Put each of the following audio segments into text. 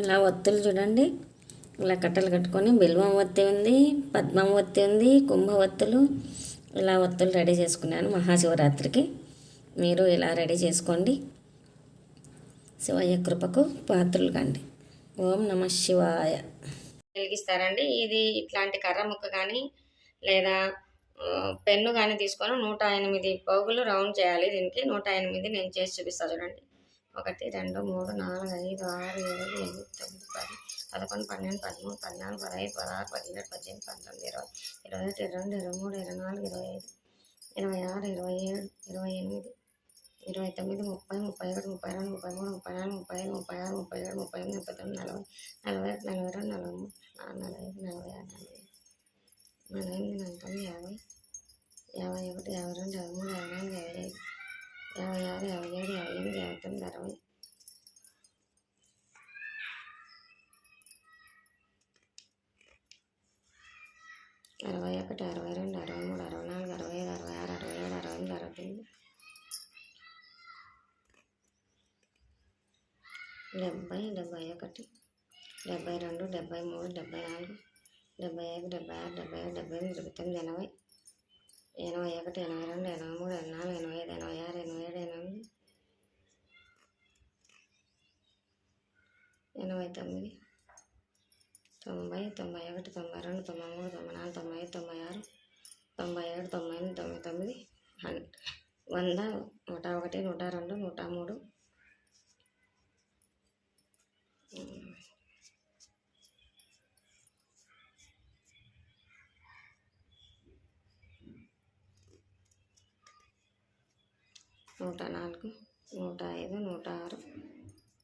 ఇలా ఒత్తులు చూడండి. ఇలా కట్టలు కట్టుకొని బిల్వం ఒత్తి ఉంది పద్మం ఒత్తి ఉంది కుంభ ఒత్తులు. ఇలా ఒత్తులు రెడీ చేసుకున్నాను మహాశివరాత్రికి. మీరు ఇలా రెడీ చేసుకోండి. శివయ్య కృపకు పాత్రలు కండి. ఓం నమ శివాయ. వెలిగిస్తారండి. ఇది ఇట్లాంటి కర్ర ముక్క కానీ లేదా పెన్ను కానీ తీసుకొని నూట ఎనిమిది పోగులు రౌండ్ చేయాలి దీనికి. నూట ఎనిమిది నేను చేసి చూపిస్తాను చూడండి. ఒకటి రెండు మూడు నాలుగు ఐదు ఆరు ఏడు ఎనిమిది తొమ్మిది పది పదకొండు పన్నెండు పదమూడు పద్నాలుగు పదహైదు పదహారు పదిహేడు పద్దెనిమిది పంతొమ్మిది ఇరవై ఇరవై ఒకటి ఇరవై రెండు ఇరవై మూడు ఇరవై నాలుగు ఇరవై ఐదు ఇరవై ఆరు ఇరవై ఏడు ఇరవై ఎనిమిది ఇరవై తొమ్మిది ముప్పై ముప్పై ఒకటి ముప్పై రెండు ముప్పై మూడు ముప్పై నాలుగు ముప్పై ఐదు ముప్పై ఆరు ముప్పై ఏడు ముప్పై ఎనిమిది ముప్పై తొమ్మిది నలభై నలభై ఒకటి నలభై నలభై మూడు నలభై ఐదు నలభై ఆరు నలభై ఏడు నలభై ఎనిమిది నలభై తొమ్మిది యాభై యాభై ఒకటి యాభై రెండు యాభై మూడు యాభై నాలుగు యాభై ఐదు యాభై ఆరు యాభై ఏడు యాభై ఎనిమిది యాభై తొమ్మిది అరవై అరవై ఒకటి అరవై రెండు అరవై మూడు అరవై నాలుగు అరవై ఐదు అరవై ఆరు అరవై ఏడు అరవై ఎనిమిది అరవై తొమ్మిది డెబ్బై డెబ్బై ఒకటి డెబ్బై రెండు డెబ్బై మూడు డెబ్బై నాలుగు డెబ్బై ఐదు డెబ్బై ఆరు డెబ్బై ఏడు డెబ్బై ఎనిమిది డెబ్బై తొమ్మిది ఎనభై ఎనభై ఒకటి ఎనభై రెండు ఎనభై మూడు ఎనభై నాలుగు ఎనభై ఐదు ఎనభై ఆరు ఎనభై ఏడు ఎనభై ఎనభై తొమ్మిది తొంభై తొంభై ఒకటి తొంభై రెండు తొంభై మూడు తొంభై నాలుగు తొంభై ఐదు తొంభై ఆరు తొంభై ఏడు తొంభై ఎనిమిది తొంభై తొమ్మిది హన్ వంద నూట ఒకటి నూట రెండు నూట మూడు. నూట నాలుగు నూట ఐదు నూట ఆరు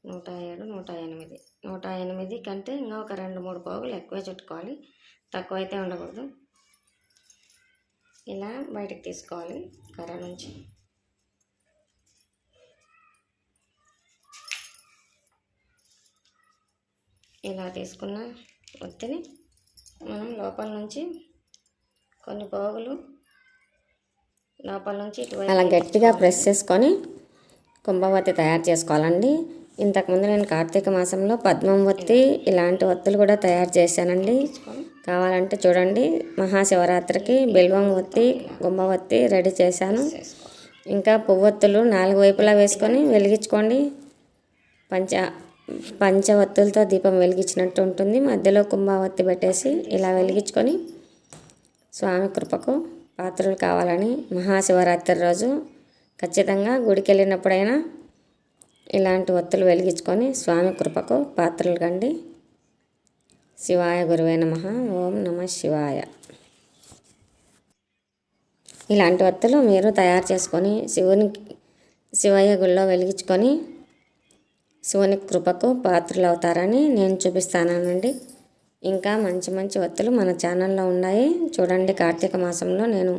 నూట ఏడు నూట ఎనిమిది. నూట ఎనిమిది కంటే ఇంకా ఒక రెండు మూడు పోగులు ఎక్కువే చుట్టుకోవాలి. తక్కువ అయితే ఉండకూడదు. ఇలా బయటకు తీసుకోవాలి. కర్ర నుంచి. ఇలా తీసుకున్న ఒత్తిని మనం లోపల నుంచి కొన్ని పోగులు లోపల నుంచి అలా గట్టిగా ప్రెస్ చేసుకొని కుంభవత్తి తయారు చేసుకోవాలండి. ఇంతకుముందు నేను కార్తీక మాసంలో పద్మం వత్తి ఇలాంటి ఒత్తులు కూడా తయారు చేశానండి. కావాలంటే చూడండి మహాశివరాత్రికి బిల్వం ఒత్తి గుంభవత్తి రెడీ చేశాను. ఇంకా పువ్వొత్తులు నాలుగు వైపులా వేసుకొని వెలిగించుకోండి. పంచ పంచవత్తులతో దీపం వెలిగించినట్టు ఉంటుంది. మధ్యలో కుంభవత్తి పెట్టేసి ఇలా వెలిగించుకొని స్వామి కృపకు పాత్రలు కావాలని మహాశివరాత్రి రోజు ఖచ్చితంగా గుడికి వెళ్ళినప్పుడైనా ఇలాంటి ఒత్తులు వెలిగించుకొని స్వామి కృపకు పాత్రలు కండి. శివాయ గురువే నమ. ఓం నమ శివాయ. ఇలాంటి ఒత్తులు మీరు తయారు చేసుకొని శివుని శివయ్య గుళ్ళో వెలిగించుకొని శివుని కృపకు పాత్రలు అవుతారని నేను చూపిస్తానండి. ఇంకా మంచి మంచి ఒత్తులు మన ఛానల్లో ఉన్నాయి. చూడండి కార్తీక మాసంలో నేను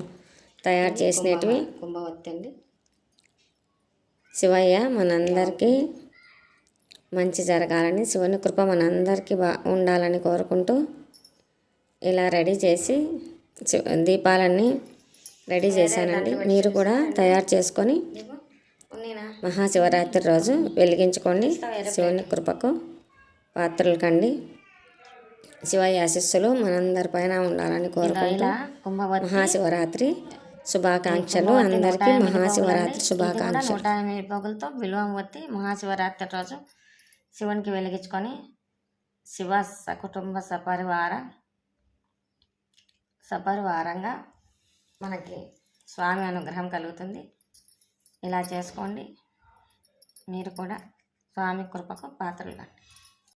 తయారు చేసినవి కుంభవత్తి అండి శివయ్య మనందరికీ మంచి జరగాలని శివుని కృప మనందరికీ బా ఉండాలని కోరుకుంటూ ఇలా రెడీ చేసి దీపాలన్నీ రెడీ చేశానండి. మీరు కూడా తయారు చేసుకొని మహాశివరాత్రి రోజు వెలిగించుకోండి శివుని కృపకు పాత్రలు కండి. శివయ్య ఆశీస్సులు మనందరిపైన ఉండాలని కోరుకుంటూ మహాశివరాత్రి శుభాకాంక్షలు. అందరికీ మహాశివరాత్రి శుభాకాంక్షలు. నూట ఎనిమిది పొగులతో బిల్వం ఒత్తి మహాశివరాత్రి రోజు శివునికి వెలిగించుకొని శివ సకుటుంబ సపరివార సపరివారంగా మనకి స్వామి అనుగ్రహం కలుగుతుంది. ఇలా చేసుకోండి. మీరు కూడా స్వామి కృపకు పాత్రలు కండి